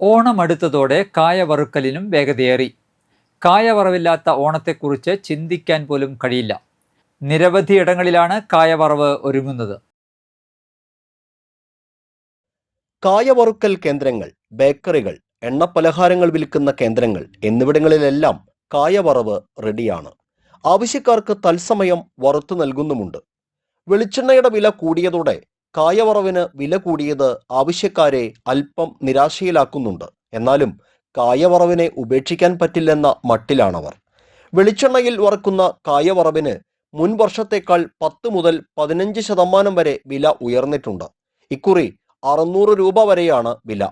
ഓണം അടുത്തതോടെ കായ വേഗതയേറി. കായവറവില്ലാത്ത ഓണത്തെക്കുറിച്ച് ചിന്തിക്കാൻ പോലും കഴിയില്ല. നിരവധി ഇടങ്ങളിലാണ് കായവറവ് ഒരുങ്ങുന്നത്. കായവറുക്കൽ കേന്ദ്രങ്ങൾ ബേക്കറികൾ എണ്ണപ്പലഹാരങ്ങൾ വിൽക്കുന്ന കേന്ദ്രങ്ങൾ എന്നിവിടങ്ങളിലെല്ലാം കായവറവ് റെഡിയാണ്. ആവശ്യക്കാർക്ക് തത്സമയം വറുത്തു നൽകുന്നുമുണ്ട്. വെളിച്ചെണ്ണയുടെ വില കൂടിയതോടെ കായവറവിന് വില കൂടിയത് ആവശ്യക്കാരെ അല്പം നിരാശയിലാക്കുന്നുണ്ട്. എന്നാലും കായവറവിനെ ഉപേക്ഷിക്കാൻ പറ്റില്ലെന്ന മട്ടിലാണവർ. വെളിച്ചെണ്ണയിൽ വറക്കുന്ന കായവറവിന് മുൻ വർഷത്തേക്കാൾ പത്ത് മുതൽ പതിനഞ്ച് ശതമാനം വരെ വില ഉയർന്നിട്ടുണ്ട്. ഇക്കുറി അറുന്നൂറ് രൂപ വരെയാണ് വില.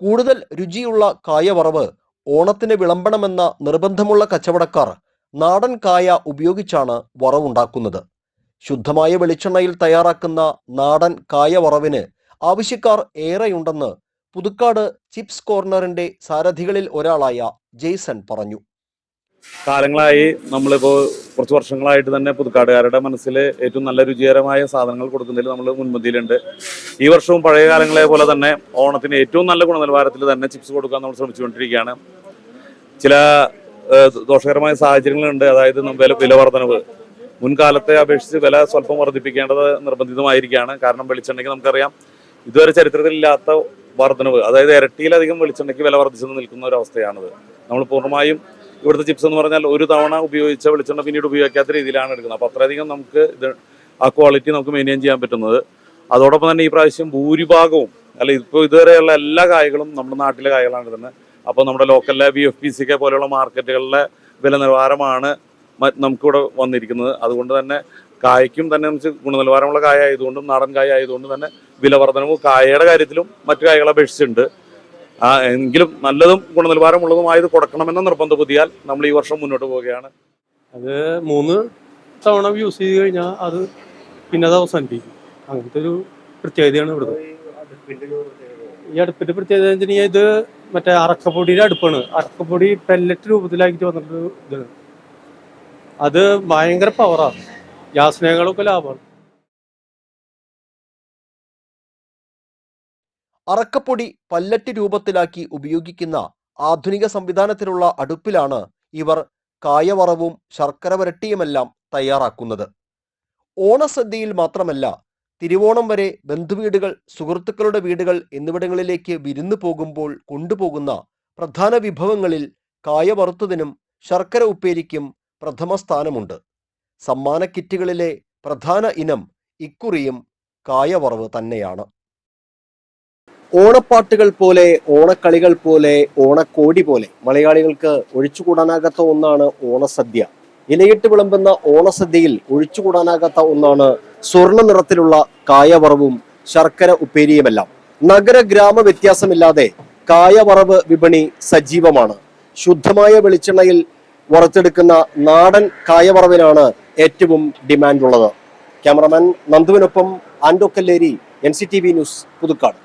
കൂടുതൽ രുചിയുള്ള കായവറവ് ഓണത്തിന് വിളമ്പണമെന്ന നിർബന്ധമുള്ള കച്ചവടക്കാർ നാടൻ കായ ഉപയോഗിച്ചാണ് വറവുണ്ടാക്കുന്നത്. ശുദ്ധമായ വെളിച്ചെണ്ണയിൽ തയ്യാറാക്കുന്ന നാടൻ കായവറവിന് ആവശ്യക്കാർ ഏറെയുണ്ടെന്ന് പുതുക്കാട് ചിപ്സ് കോർണറിന്റെ സാരഥികളിൽ ഒരാളായ ജെയ്സൺ പറഞ്ഞു. കാലങ്ങളായി നമ്മളിപ്പോൾ കുറച്ച് വർഷങ്ങളായിട്ട് തന്നെ പുതുക്കാടുകാരുടെ മനസ്സിൽ ഏറ്റവും നല്ല രുചികരമായ സാധനങ്ങൾ കൊടുക്കുന്നതിൽ നമ്മൾ മുൻപന്തിയിലുണ്ട്. ഈ വർഷവും പഴയ കാലങ്ങളെ പോലെ തന്നെ ഓണത്തിന് ഏറ്റവും നല്ല ഗുണനിലവാരത്തിൽ തന്നെ ചിപ്സ് കൊടുക്കാൻ നമ്മൾ ശ്രമിച്ചുകൊണ്ടിരിക്കുകയാണ്. ചില ദോഷകരമായ സാഹചര്യങ്ങളുണ്ട്. അതായത് വില വില വർധനവ് മുൻകാലത്തെ അപേക്ഷിച്ച് വില സ്വല്പം വർദ്ധിപ്പിക്കേണ്ടത് നിർബന്ധിതമായിരിക്കുകയാണ്. കാരണം വെളിച്ചെണ്ണയ്ക്ക് നമുക്കറിയാം ഇതുവരെ ചരിത്രത്തിലില്ലാത്ത വർധനവ് അതായത് ഇരട്ടിയിലധികം വെളിച്ചെണ്ണയ്ക്ക് വില വർദ്ധിച്ചു നിൽക്കുന്ന ഒരു അവസ്ഥയാണിത്. നമ്മൾ പൂർണമായും ഇവിടുത്തെ ചിപ്സ് എന്ന് പറഞ്ഞാൽ ഒരു തവണ ഉപയോഗിച്ച വെളിച്ചെണ്ണ പിന്നീട് ഉപയോഗിക്കാത്ത രീതിയിലാണ് എടുക്കുന്നത്. അപ്പോൾ അത്രയധികം നമുക്ക് ഇത് ആ ക്വാളിറ്റി നമുക്ക് മെയിന്റെയിൻ ചെയ്യാൻ പറ്റുന്നത്. അതോടൊപ്പം തന്നെ ഈ പ്രാവശ്യം ഭൂരിഭാഗവും അല്ല ഇപ്പോൾ ഇതുവരെയുള്ള എല്ലാ കായകളും നമ്മുടെ നാട്ടിലെ കായകളാണ് തന്നെ അപ്പോൾ നമ്മുടെ ലോക്കലിലെ B F P C K പോലെയുള്ള മാർക്കറ്റുകളിലെ വില നിലവാരമാണ് നമുക്കിവിടെ വന്നിരിക്കുന്നത്. അതുകൊണ്ട് തന്നെ കായ്ക്കും തന്നെ നമുക്ക് ഗുണനിലവാരമുള്ള കായ ആയതുകൊണ്ടും നാടൻ കായ ആയതുകൊണ്ടും തന്നെ വില വർധനവ് കായയുടെ കാര്യത്തിലും മറ്റു കായകളെ അപേക്ഷിച്ചിട്ടുണ്ട്. ആ എങ്കിലും നല്ലതും ഗുണനിലവാരമുള്ളതുമായത് കൊടുക്കണമെന്ന നിർബന്ധ പുതിയാൽ നമ്മൾ ഈ വർഷം മുന്നോട്ട് പോവുകയാണ്. അത് മൂന്ന് തവണ യൂസ് ചെയ്ത് കഴിഞ്ഞാൽ അത് പിന്നെ അത് അവസാനിപ്പിക്കും. അങ്ങനത്തെ ഒരു പ്രത്യേകതയാണ് ഇവിടുത്തെ. ഈ അടുപ്പിന്റെ പ്രത്യേകത എന്താ ഇത് മറ്റേ അറക്കപ്പൊടിയുടെ അടുപ്പാണ്. അറക്കപ്പൊടി പെല്ലറ്റ് രൂപത്തിലാക്കിയിട്ട് വന്നിട്ടൊരു ഇതാണ്. അത് ഭയങ്കര പവറാണ് ഗ്യാസിനേക്കാളൊക്കെ ലാഭമാണ്. അറക്കപ്പൊടി പല്ലറ്റ് രൂപത്തിലാക്കി ഉപയോഗിക്കുന്ന ആധുനിക സംവിധാനത്തിലുള്ള അടുപ്പിലാണ് ഇവർ കായവറവും ശർക്കര വരട്ടിയുമെല്ലാം തയ്യാറാക്കുന്നത്. ഓണസദ്യയിൽ മാത്രമല്ല തിരുവോണം വരെ ബന്ധുവീടുകൾ സുഹൃത്തുക്കളുടെ വീടുകൾ എന്നിവിടങ്ങളിലേക്ക് വിരുന്നു പോകുമ്പോൾ കൊണ്ടുപോകുന്ന പ്രധാന വിഭവങ്ങളിൽ കായ വറുത്തതിനും ശർക്കര ഉപ്പേരിക്കും പ്രഥമ സ്ഥാനമുണ്ട് സമ്മാന കിറ്റുകളിലെ പ്രധാന ഇനം ഇക്കുറിയും കായവറവ് തന്നെയാണ്. ഓണപ്പാട്ടുകൾ പോലെ ഓണക്കളികൾ പോലെ ഓണക്കോടി പോലെ മലയാളികൾക്ക് ഒഴിച്ചുകൂടാനാകാത്ത ഒന്നാണ് ഓണസദ്യ. ഇലയിട്ട് വിളമ്പുന്ന ഓണസദ്യയിൽ ഒഴിച്ചുകൂടാനാകാത്ത ഒന്നാണ് സ്വർണ നിറത്തിലുള്ള കായവറവും ശർക്കര ഉപ്പേരിയുമെല്ലാം. നഗര ഗ്രാമ വ്യത്യാസമില്ലാതെ കായവറവ് വിപണി സജീവമാണ്. ശുദ്ധമായ വെളിച്ചെണ്ണയിൽ വറുത്തെടുക്കുന്ന നാടൻ കായവറവിനാണ് ഏറ്റവും ഡിമാൻഡുള്ളത് cameraman നന്ദുവിനൊപ്പം Ando Kalleri N C T V news Puthukkad.